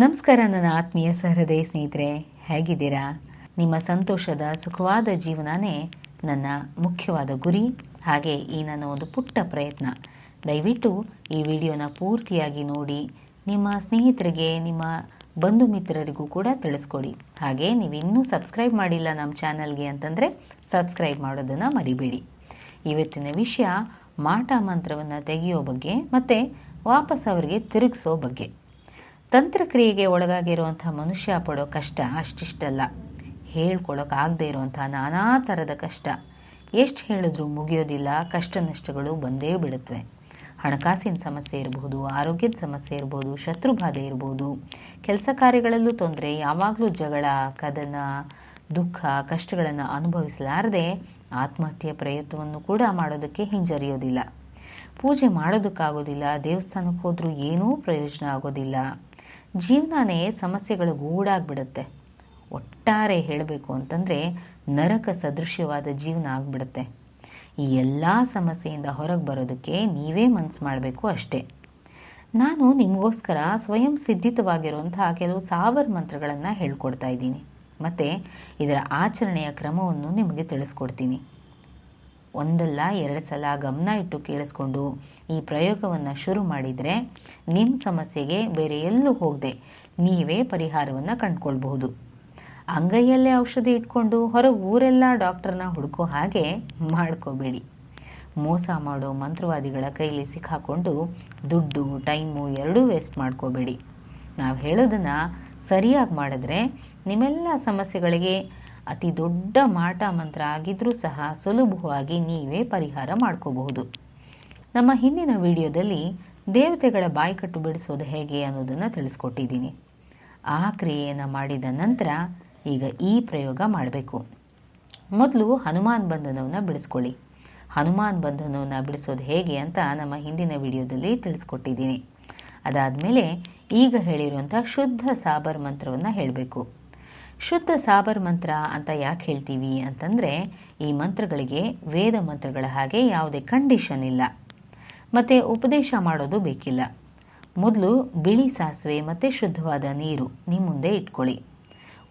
ನಮಸ್ಕಾರ ನನ್ನ ಆತ್ಮೀಯ ಸಹೃದಯ ಸ್ನೇಹಿತರೆ ಹೇಗಿದ್ದೀರಾ ನಿಮ್ಮ ಸಂತೋಷದ ಸುಖವಾದ ಜೀವನನೇ ನನ್ನ ಮುಖ್ಯವಾದ ಗುರಿ ಹಾಗೆ ಈ ನನ್ನ ಒಂದು ಪುಟ್ಟ ಪ್ರಯತ್ನ ದಯವಿಟ್ಟು ಈ ವಿಡಿಯೋನ ಪೂರ್ತಿಯಾಗಿ ನೋಡಿ ನಿಮ್ಮ ಸ್ನೇಹಿತರಿಗೆ ನಿಮ್ಮ ಬಂಧು ಮಿತ್ರರಿಗೂ ಕೂಡ ತಿಳಿಸ್ಕೊಡಿ ಹಾಗೆ ನೀವು ಇನ್ನೂ ಸಬ್ಸ್ಕ್ರೈಬ್ ಮಾಡಿಲ್ಲ ನಮ್ಮ ಚಾನಲ್ಗೆ ಅಂತಂದರೆ ಸಬ್ಸ್ಕ್ರೈಬ್ ಮಾಡೋದನ್ನು ಮರಿಬೇಡಿ ಇವತ್ತಿನ ವಿಷಯ ಮಾಟ ಮಂತ್ರವನ್ನು ತೆಗೆಯೋ ಬಗ್ಗೆ ಮತ್ತು ವಾಪಸ್ ಅವರಿಗೆ ತಿರುಗಿಸೋ ಬಗ್ಗೆ ತಂತ್ರಕ್ರಿಯೆಗೆ ಒಳಗಾಗಿರುವಂಥ ಮನುಷ್ಯ ಪಡೋ ಕಷ್ಟ ಅಷ್ಟಿಷ್ಟಲ್ಲ ಹೇಳ್ಕೊಳೋಕ್ಕಾಗದೇ ಇರುವಂಥ ನಾನಾ ಥರದ ಕಷ್ಟ ಎಷ್ಟು ಹೇಳಿದ್ರೂ ಮುಗಿಯೋದಿಲ್ಲ ಕಷ್ಟ ನಷ್ಟಗಳು ಬಂದೇ ಬಿಡುತ್ತವೆ ಹಣಕಾಸಿನ ಸಮಸ್ಯೆ ಇರಬಹುದು ಆರೋಗ್ಯದ ಸಮಸ್ಯೆ ಇರ್ಬೋದು ಬಾಧೆ ಇರ್ಬೋದು ಕೆಲಸ ಕಾರ್ಯಗಳಲ್ಲೂ ತೊಂದರೆ ಯಾವಾಗಲೂ ಜಗಳ ಕದನ ದುಃಖ ಕಷ್ಟಗಳನ್ನು ಅನುಭವಿಸಲಾರದೆ ಆತ್ಮಹತ್ಯೆ ಪ್ರಯತ್ನವನ್ನು ಕೂಡ ಮಾಡೋದಕ್ಕೆ ಹಿಂಜರಿಯೋದಿಲ್ಲ ಪೂಜೆ ಮಾಡೋದಕ್ಕಾಗೋದಿಲ್ಲ ದೇವಸ್ಥಾನಕ್ಕೆ ಹೋದರೂ ಏನೂ ಪ್ರಯೋಜನ ಆಗೋದಿಲ್ಲ ಜೀವನನೇ ಸಮಸ್ಯೆಗಳು ಗೂಡಾಗ್ಬಿಡುತ್ತೆ ಒಟ್ಟಾರೆ ಹೇಳಬೇಕು ಅಂತಂದರೆ ನರಕ ಸದೃಶ್ಯವಾದ ಜೀವನ ಆಗಿಬಿಡುತ್ತೆ ಈ ಎಲ್ಲ ಸಮಸ್ಯೆಯಿಂದ ಹೊರಗೆ ಬರೋದಕ್ಕೆ ನೀವೇ ಮನಸ್ಸು ಮಾಡಬೇಕು ಅಷ್ಟೇ ನಾನು ನಿಮಗೋಸ್ಕರ ಸ್ವಯಂ ಸಿದ್ಧಿತವಾಗಿರುವಂತಹ ಕೆಲವು ಸಾವರ್ ಮಂತ್ರಗಳನ್ನು ಹೇಳ್ಕೊಡ್ತಾ ಇದ್ದೀನಿ ಮತ್ತು ಇದರ ಆಚರಣೆಯ ಕ್ರಮವನ್ನು ನಿಮಗೆ ತಿಳಿಸ್ಕೊಡ್ತೀನಿ ಒಂದಲ್ಲ ಎರಡು ಸಲ ಗಮನ ಇಟ್ಟು ಕೇಳಿಸ್ಕೊಂಡು ಈ ಪ್ರಯೋಗವನ್ನು ಶುರು ಮಾಡಿದರೆ ನಿಮ್ಮ ಸಮಸ್ಯೆಗೆ ಬೇರೆ ಎಲ್ಲೂ ಹೋಗದೆ ನೀವೇ ಪರಿಹಾರವನ್ನು ಕಂಡುಕೊಳ್ಬಹುದು ಅಂಗೈಯಲ್ಲೇ ಔಷಧಿ ಇಟ್ಕೊಂಡು ಹೊರಗೆ ಊರೆಲ್ಲ ಡಾಕ್ಟರ್ನ ಹುಡುಕೋ ಹಾಗೆ ಮಾಡ್ಕೋಬೇಡಿ ಮೋಸ ಮಾಡೋ ಮಂತ್ರವಾದಿಗಳ ಕೈಲಿ ಸಿಕ್ಕಾಕೊಂಡು ದುಡ್ಡು ಟೈಮು ಎರಡೂ ವೇಸ್ಟ್ ಮಾಡ್ಕೋಬೇಡಿ ನಾವು ಹೇಳೋದನ್ನು ಸರಿಯಾಗಿ ಮಾಡಿದ್ರೆ ನಿಮ್ಮೆಲ್ಲ ಸಮಸ್ಯೆಗಳಿಗೆ ಅತಿ ದೊಡ್ಡ ಮಾಟ ಮಂತ್ರ ಆಗಿದ್ರೂ ಸಹ ಸುಲಭವಾಗಿ ನೀವೇ ಪರಿಹಾರ ಮಾಡ್ಕೋಬಹುದು ನಮ್ಮ ಹಿಂದಿನ ವಿಡಿಯೋದಲ್ಲಿ ದೇವತೆಗಳ ಕಟ್ಟು ಬಿಡಿಸೋದು ಹೇಗೆ ಅನ್ನೋದನ್ನು ತಿಳಿಸ್ಕೊಟ್ಟಿದ್ದೀನಿ ಆ ಕ್ರಿಯೆಯನ್ನು ಮಾಡಿದ ನಂತರ ಈಗ ಈ ಪ್ರಯೋಗ ಮಾಡಬೇಕು ಮೊದಲು ಹನುಮಾನ್ ಬಂಧನವನ್ನು ಬಿಡಿಸ್ಕೊಳ್ಳಿ ಹನುಮಾನ್ ಬಂಧನವನ್ನು ಬಿಡಿಸೋದು ಹೇಗೆ ಅಂತ ನಮ್ಮ ಹಿಂದಿನ ವಿಡಿಯೋದಲ್ಲಿ ತಿಳಿಸ್ಕೊಟ್ಟಿದ್ದೀನಿ ಅದಾದಮೇಲೆ ಈಗ ಹೇಳಿರುವಂಥ ಶುದ್ಧ ಸಾಬರ್ ಮಂತ್ರವನ್ನು ಹೇಳಬೇಕು ಶುದ್ಧ ಸಾಬರ್ ಮಂತ್ರ ಅಂತ ಯಾಕೆ ಹೇಳ್ತೀವಿ ಅಂತಂದರೆ ಈ ಮಂತ್ರಗಳಿಗೆ ವೇದ ಮಂತ್ರಗಳ ಹಾಗೆ ಯಾವುದೇ ಕಂಡೀಷನ್ ಇಲ್ಲ ಮತ್ತು ಉಪದೇಶ ಮಾಡೋದು ಬೇಕಿಲ್ಲ ಮೊದಲು ಬಿಳಿ ಸಾಸಿವೆ ಮತ್ತು ಶುದ್ಧವಾದ ನೀರು ನಿಮ್ಮ ಮುಂದೆ ಇಟ್ಕೊಳ್ಳಿ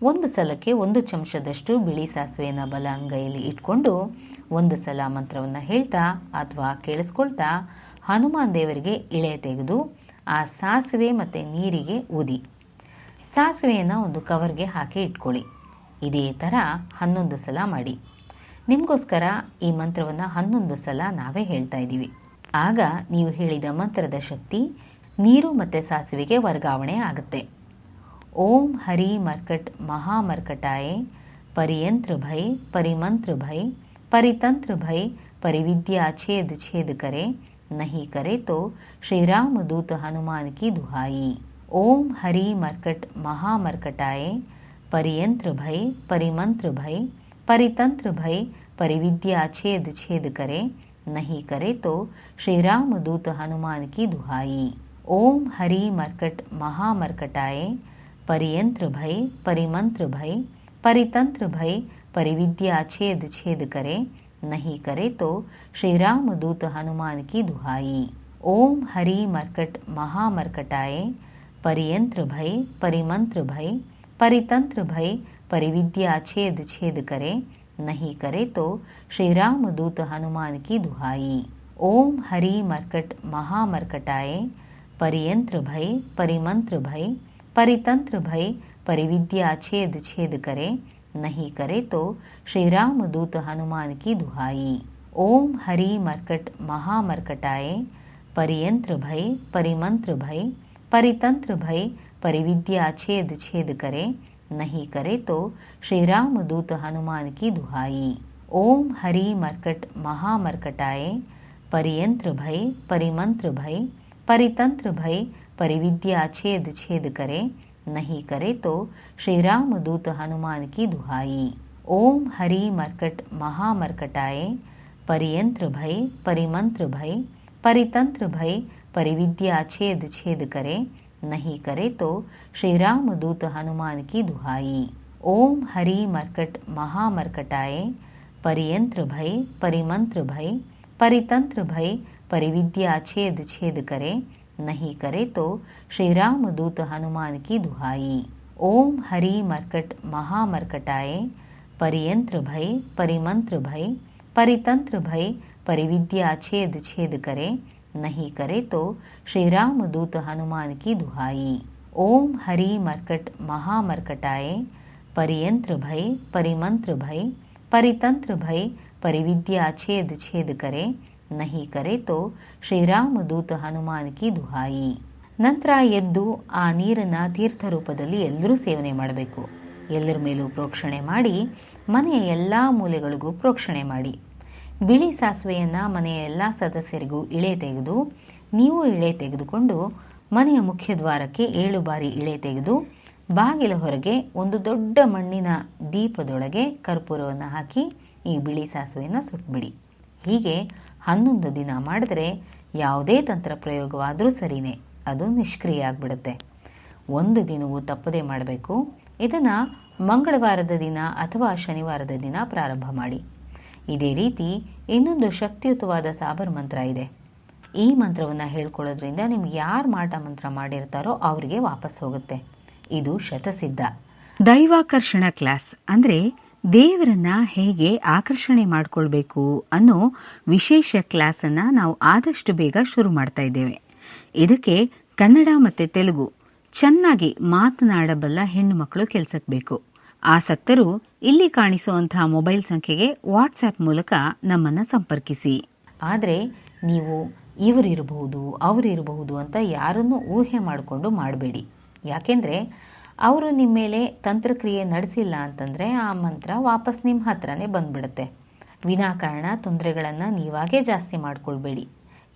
ಒಂದು ಸಲಕ್ಕೆ ಒಂದು ಚಮಚದಷ್ಟು ಬಿಳಿ ಸಾಸಿವೆಯನ್ನು ಬಲ ಅಂಗೈಯಲ್ಲಿ ಇಟ್ಕೊಂಡು ಒಂದು ಸಲ ಮಂತ್ರವನ್ನು ಹೇಳ್ತಾ ಅಥವಾ ಕೇಳಿಸ್ಕೊಳ್ತಾ ಹನುಮಾನ್ ದೇವರಿಗೆ ಇಳೆ ತೆಗೆದು ಆ ಸಾಸಿವೆ ಮತ್ತು ನೀರಿಗೆ ಊದಿ ಸಾಸಿವೆಯನ್ನು ಒಂದು ಕವರ್ಗೆ ಹಾಕಿ ಇಟ್ಕೊಳ್ಳಿ ಇದೇ ಥರ ಹನ್ನೊಂದು ಸಲ ಮಾಡಿ ನಿಮಗೋಸ್ಕರ ಈ ಮಂತ್ರವನ್ನು ಹನ್ನೊಂದು ಸಲ ನಾವೇ ಹೇಳ್ತಾ ಇದ್ದೀವಿ ಆಗ ನೀವು ಹೇಳಿದ ಮಂತ್ರದ ಶಕ್ತಿ ನೀರು ಮತ್ತು ಸಾಸಿವೆಗೆ ವರ್ಗಾವಣೆ ಆಗುತ್ತೆ ओम हरि मर्कट महामर्कटाए परियंत्र भय परिमंत्र भय परितंत्र भय परिविद्या छेद छेद करे नहीं करे तो श्री राम दूत हनुमान की दुहाई ओम हरि मर्कट महामर्कटाय परियंत्र भय परिमंत्र भय परितंत्र भय परिविद्या छेद छेद करे नहीं करे तो श्री राम दूत हनुमान की दुहाई ओम हरि मर्कट महामर्कटाए परियंत्र भय परिमंत्र भय परितंत्र भय परिविद्या छेद छेद करे नहीं करे तो श्री राम दूत हनुमान की दुहाई ओम हरि मर्कट महामर्कटाए परियंत्र भय परिमंत्र भय परितंत्र भय परिविद्या छेद छेद करे नहीं करे तो श्री राम दूत हनुमान की दुहाई ओम हरि मर्कट महामर्कटाए परियंत्र भय परिमंत्र भय परितंत्र भय परिविद्या छेद छेद करे नहीं करे तो श्री राम दूत हनुमान की दुहाई ओम हरि मर्कट महामर्कटाए परियंत्र भय परिमंत्र भय परितंत्र भय परिविद्या छेद छेद करे नहीं करे तो श्री राम दूत हनुमान की दुहाई ओम हरि मर्कट महामर्कटाए परियंत्र भय परिमंत्र भय परितंत्र भय परिविद्या छेद छेद करे नहीं करे तो श्री राम दूत हनुमान की दुहाई ओम हरि मर्कट महामर्कटाए परियंत्र भय परिमंत्र भय परितंत्र भय परिविद्या छेद छेद करे नहीं करे तो श्री राम दूत हनुमान की दुहाई ओम हरि मर्कट महामर्कटाए परियंत्र भय परिमंत्र भय परितंत्र भय परिविद्या छेद छेद करे नहीं करे तो श्री राम दूत हनुमान की दुहाई ओम हरि मर्कट महामर्कटाए परियंत्र भय परिमंत्र भय परितंत्र भय परिविद्या छेद छेद करे नहीं करे तो श्री राम दूत हनुमान की दुहाई ओम हरि मर्कट महामर्कटाए परियंत्र भय परिमंत्र भय परितंत्र भय परिविद्या छेद छेद करे ನಹಿ ಕರೆತೋ ಶ್ರೀರಾಮ ದೂತ ಹನುಮಾನ್ ಕಿ ದುಹಾಯಿ ನಂತರ ಎದ್ದು ಆ ನೀರನ್ನ ತೀರ್ಥ ರೂಪದಲ್ಲಿ ಎಲ್ಲರೂ ಸೇವನೆ ಮಾಡಬೇಕು ಎಲ್ಲರ ಮೇಲೂ ಪ್ರೋಕ್ಷಣೆ ಮಾಡಿ ಮನೆಯ ಎಲ್ಲಾ ಮೂಲೆಗಳಿಗೂ ಪ್ರೋಕ್ಷಣೆ ಮಾಡಿ ಬಿಳಿ ಸಾಸುವೆಯನ್ನ ಮನೆಯ ಎಲ್ಲಾ ಸದಸ್ಯರಿಗೂ ಇಳೆ ತೆಗೆದು ನೀವು ಇಳೆ ತೆಗೆದುಕೊಂಡು ಮನೆಯ ಮುಖ್ಯ ದ್ವಾರಕ್ಕೆ ಏಳು ಬಾರಿ ಇಳೆ ತೆಗೆದು ಬಾಗಿಲ ಹೊರಗೆ ಒಂದು ದೊಡ್ಡ ಮಣ್ಣಿನ ದೀಪದೊಳಗೆ ಕರ್ಪೂರವನ್ನು ಹಾಕಿ ಈ ಬಿಳಿ ಸಾಸುವೆಯನ್ನ ಸುಟ್ಬಿಡಿ ಹೀಗೆ ಹನ್ನೊಂದು ದಿನ ಮಾಡಿದರೆ ಯಾವುದೇ ತಂತ್ರ ಪ್ರಯೋಗವಾದರೂ ಸರಿಯೇ ಅದು ನಿಷ್ಕ್ರಿಯ ಆಗಿಬಿಡುತ್ತೆ ಒಂದು ದಿನವೂ ತಪ್ಪದೇ ಮಾಡಬೇಕು ಇದನ್ನು ಮಂಗಳವಾರದ ದಿನ ಅಥವಾ ಶನಿವಾರದ ದಿನ ಪ್ರಾರಂಭ ಮಾಡಿ ಇದೇ ರೀತಿ ಇನ್ನೊಂದು ಶಕ್ತಿಯುತವಾದ ಸಾಬರ್ ಮಂತ್ರ ಇದೆ ಈ ಮಂತ್ರವನ್ನು ಹೇಳ್ಕೊಳ್ಳೋದ್ರಿಂದ ನಿಮ್ಗೆ ಯಾರು ಮಾಟ ಮಂತ್ರ ಮಾಡಿರ್ತಾರೋ ಅವರಿಗೆ ವಾಪಸ್ ಹೋಗುತ್ತೆ ಇದು ಶತಸಿದ್ಧ ದೈವಾಕರ್ಷಣ ಕ್ಲಾಸ್ ಅಂದರೆ ದೇವರನ್ನ ಹೇಗೆ ಆಕರ್ಷಣೆ ಮಾಡಿಕೊಳ್ಬೇಕು ಅನ್ನೋ ವಿಶೇಷ ಕ್ಲಾಸನ್ನು ನಾವು ಆದಷ್ಟು ಬೇಗ ಶುರು ಮಾಡ್ತಾ ಇದ್ದೇವೆ ಇದಕ್ಕೆ ಕನ್ನಡ ಮತ್ತು ತೆಲುಗು ಚೆನ್ನಾಗಿ ಮಾತನಾಡಬಲ್ಲ ಹೆಣ್ಣು ಮಕ್ಕಳು ಕೆಲಸಕ್ಕೆ ಬೇಕು ಆಸಕ್ತರು ಇಲ್ಲಿ ಕಾಣಿಸುವಂತಹ ಮೊಬೈಲ್ ಸಂಖ್ಯೆಗೆ ವಾಟ್ಸ್ಆ್ಯಪ್ ಮೂಲಕ ನಮ್ಮನ್ನು ಸಂಪರ್ಕಿಸಿ ಆದರೆ ನೀವು ಇವರಿರಬಹುದು ಅವರಿರಬಹುದು ಅಂತ ಯಾರನ್ನು ಊಹೆ ಮಾಡಿಕೊಂಡು ಮಾಡಬೇಡಿ ಯಾಕೆಂದರೆ ಅವರು ನಿಮ್ಮ ಮೇಲೆ ತಂತ್ರಕ್ರಿಯೆ ನಡೆಸಿಲ್ಲ ಅಂತಂದರೆ ಆ ಮಂತ್ರ ವಾಪಸ್ ನಿಮ್ಮ ಹತ್ರನೇ ಬಂದ್ಬಿಡುತ್ತೆ ವಿನಾಕಾರಣ ತೊಂದರೆಗಳನ್ನು ನೀವಾಗೇ ಜಾಸ್ತಿ ಮಾಡಿಕೊಳ್ಬೇಡಿ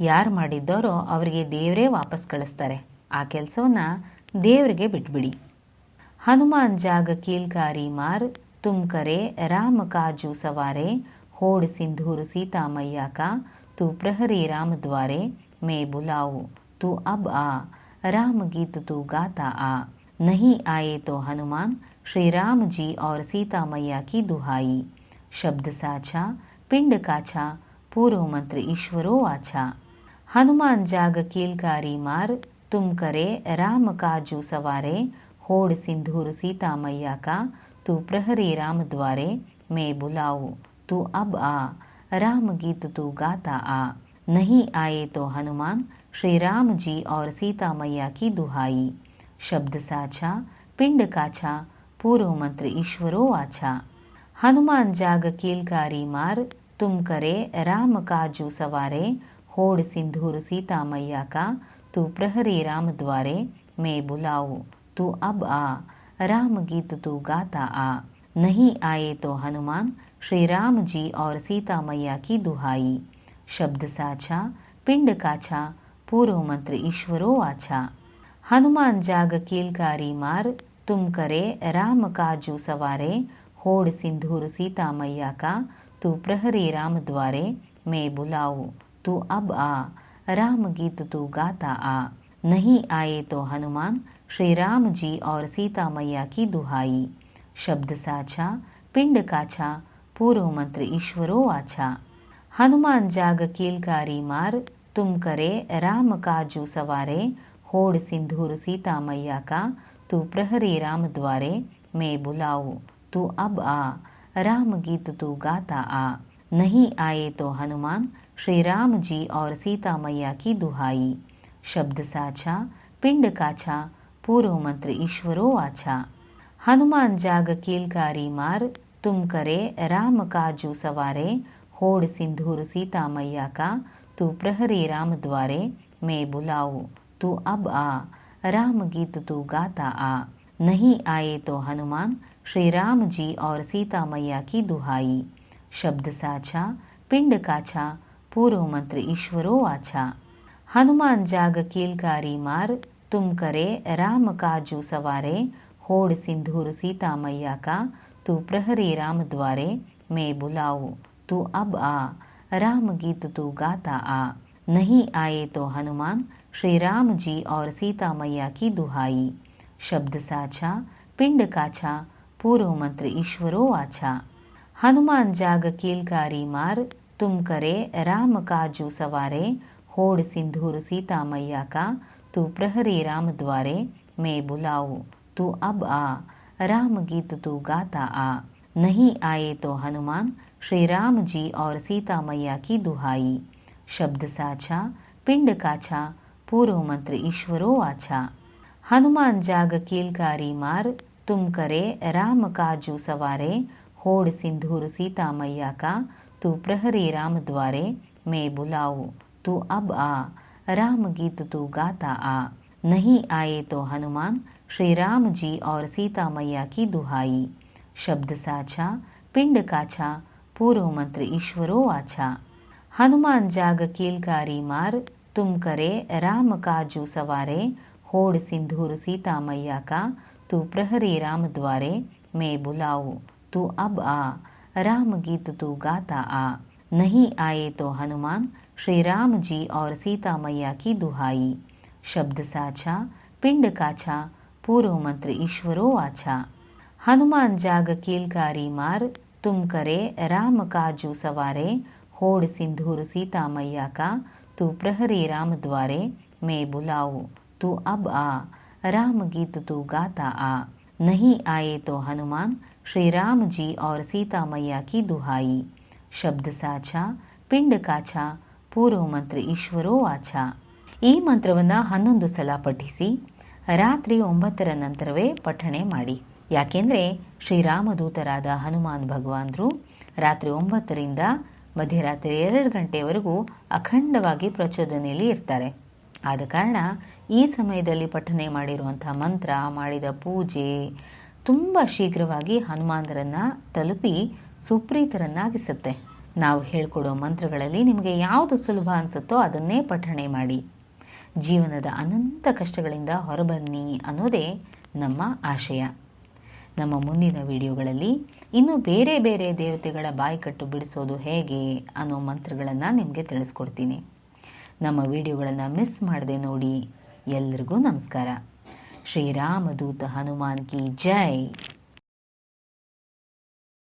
ಯಾರು ಮಾಡಿದ್ದಾರೋ ಅವರಿಗೆ ದೇವರೇ ವಾಪಸ್ ಕಳಿಸ್ತಾರೆ ಆ ಕೆಲಸವನ್ನು ದೇವರಿಗೆ ಬಿಟ್ಬಿಡಿ ಹನುಮಾನ್ ಜಾಗ ಕೀಲ್ಕಾರಿ ಮಾರ್ ತುಮ್ಕರೆ ರಾಮ ಕಾಜು ಸವಾರೆ ಹೋಡ್ ಸಿಂಧೂರು ಸೀತಾಮಯ್ಯ ಕಾ ತು ಪ್ರಹರಿ ರಾಮ ದ್ವಾರೆ ಮೇ ಬುಲಾವು ತು ಅಬ್ ಆ ರಾಮ ಗೀತು ತು ಗಾತಾ ಆ नहीं आए तो हनुमान श्री राम जी और सीता मैया की दुहाई शब्द साछा पिंड काछा पूर्व मंत्र ईश्वरो आछा हनुमान जाग कीलकारी मार तुम करे राम काजू सवारे होड़ सिंधूर सीता मैया का तू प्रहरी राम द्वारे मैं बुलाऊ तू अब आ राम गीत तू गाता आ नहीं आए तो हनुमान श्री राम जी और सीता मैया की दुहाई शब्द साछा पिंड काछा पूर्व मंत्र ईश्वरो आछा हनुमान जाग कीलकारी मार तुम करे राम काजू सवारे होड़ सिंधूर सीता मैया का तू प्रहरी राम द्वारे मैं बुलाऊ तू अब आ राम गीत तू गाता आ नहीं आए तो हनुमान श्री राम जी और सीता मैया की दुहाई शब्द साछा पिंड काछा पूर्व मंत्र ईश्वरो आछा हनुमान जाग कीलकारी मार तुम करे राम काजू सवारे होड़ सिंधूर सीता मैया का तू प्रहरी राम द्वारे मैं बुलाऊ तू अब आ राम गीत तू गाता आ नहीं आए तो हनुमान श्री राम जी और सीता मैया की दुहाई शब्द साछा पिंड काछा पूर्व मंत्र ईश्वरो आछा हनुमान जाग कीलकारी मार तुम करे राम काजू सवारे होड़ सिंधूर सीता मैया का तू प्रहरी राम द्वारे मैं बुलाऊ तू अब आ राम गीत तू गाता आ नहीं आए तो हनुमान श्री राम जी और सीता मैया की दुहाई शब्द साछा पिंड काछा पूर्व मंत्र ईश्वरो आछा हनुमान जाग कीलकारी मार तुम करे राम काजू सवारे होड़ सिंधूर सीता मैया का तू प्रहरी राम द्वारे मैं बुलाऊ तू तो अब आ राम गीत तू तो गाता आ नहीं आए तो हनुमान श्री राम जी और सीता मैया की दुहाई शब्द साछा पिंड काछा पूर्व मंत्र ईश्वरो आछा हनुमान जाग कीलकारी मार तुम करे राम काजू सवारे होड़ सिंधूर सीता मैया का तू प्रहरी राम द्वारे मैं बुलाऊ तू अब आ राम गीत तू तो गाता आ नहीं आए तो हनुमान श्री राम जी और सीता मैया की दुहाई शब्द साछा पिंड काछा पूर्व मंत्र ईश्वरो आछा हनुमान जाग कीलकारी मार तुम करे राम काजू सवारे होड़ सिंधूर सीता मैया का तू प्रहरी राम द्वारे मैं बुलाऊ तू अब आ राम गीत तू गाता आ नहीं आए तो हनुमान श्री राम जी और सीता मैया की दुहाई शब्द साछा पिंड काछा पूर्व मंत्र ईश्वरो आछा हनुमान जाग कीलकारी मार तुम करे राम काजू सवारे होड़ सिंधूर सीता मैया का तू प्रहरी राम द्वारे मैं बुलाऊ तू अब आ राम गीत तू गाता आ नहीं आए तो हनुमान श्री राम जी और सीता मैया की दुहाई शब्द साछा पिंड काछा पूर्व मंत्र ईश्वरो आछा हनुमान जाग कीलकारी मार तुम करे राम काजू सवारे होड़ सिंधूर सीता मैया का तू प्रहरी राम द्वारे मैं बुलाऊ तू अब आ राम गीत तू गाता आ नहीं आए तो हनुमान श्री राम जी और सीता मैया की दुहाई शब्द साछा पिंड काछा पूर्व मंत्र ईश्वरो आछा हनुमान जाग कीलकारी मार तुम करे राम काजू सवारे होड़ सिंधूर सीता मैया का तू प्रहरी राम द्वारे मैं ಬುಲಾವು तू अब आ राम गीत तू गाता आ नहीं आए तो हनुमान श्री राम जी और सीता मैया की दुहाई ಶಬ್ದ ಸಾಚ ಪಿಂಡ ಕಾಚ ಪೂರ್ವ ಮಂತ್ರ ಈಶ್ವರೋ ವಾಚ ಈ ಮಂತ್ರವನ್ನು ಹನ್ನೊಂದು ಸಲ ಪಠಿಸಿ ರಾತ್ರಿ ಒಂಬತ್ತರ ನಂತರವೇ ಪಠಣೆ ಮಾಡಿ ಯಾಕೆಂದರೆ ಶ್ರೀರಾಮದೂತರಾದ ಹನುಮಾನ್ ಭಗವಾನರು ರಾತ್ರಿ ಒಂಬತ್ತರಿಂದ ಮಧ್ಯರಾತ್ರಿ ಎರಡು ಗಂಟೆಯವರೆಗೂ ಅಖಂಡವಾಗಿ ಪ್ರಚೋದನೆಯಲ್ಲಿ ಇರ್ತಾರೆ ಆದ ಕಾರಣ ಈ ಸಮಯದಲ್ಲಿ ಪಠನೆ ಮಾಡಿರುವಂಥ ಮಂತ್ರ ಮಾಡಿದ ಪೂಜೆ ತುಂಬ ಶೀಘ್ರವಾಗಿ ಹನುಮಾನರನ್ನು ತಲುಪಿ ಸುಪ್ರೀತರನ್ನಾಗಿಸುತ್ತೆ ನಾವು ಹೇಳ್ಕೊಡೋ ಮಂತ್ರಗಳಲ್ಲಿ ನಿಮಗೆ ಯಾವುದು ಸುಲಭ ಅನಿಸುತ್ತೋ ಅದನ್ನೇ ಪಠಣೆ ಮಾಡಿ ಜೀವನದ ಅನಂತ ಕಷ್ಟಗಳಿಂದ ಹೊರಬನ್ನಿ ಅನ್ನೋದೇ ನಮ್ಮ ಆಶಯ ನಮ್ಮ ಮುಂದಿನ ವಿಡಿಯೋಗಳಲ್ಲಿ ಇನ್ನೂ ಬೇರೆ ಬೇರೆ ದೇವತೆಗಳ ಬಾಯಿಕಟ್ಟು ಬಿಡಿಸೋದು ಹೇಗೆ ಅನ್ನೋ ಮಂತ್ರಗಳನ್ನು ನಿಮಗೆ ತಿಳಿಸ್ಕೊಡ್ತೀನಿ ನಮ್ಮ ವಿಡಿಯೋಗಳನ್ನು ಮಿಸ್ ಮಾಡದೆ ನೋಡಿ ಎಲ್ರಿಗೂ ನಮಸ್ಕಾರ ಶ್ರೀರಾಮದೂತ ಹನುಮಾನ್ ಕಿ ಜೈ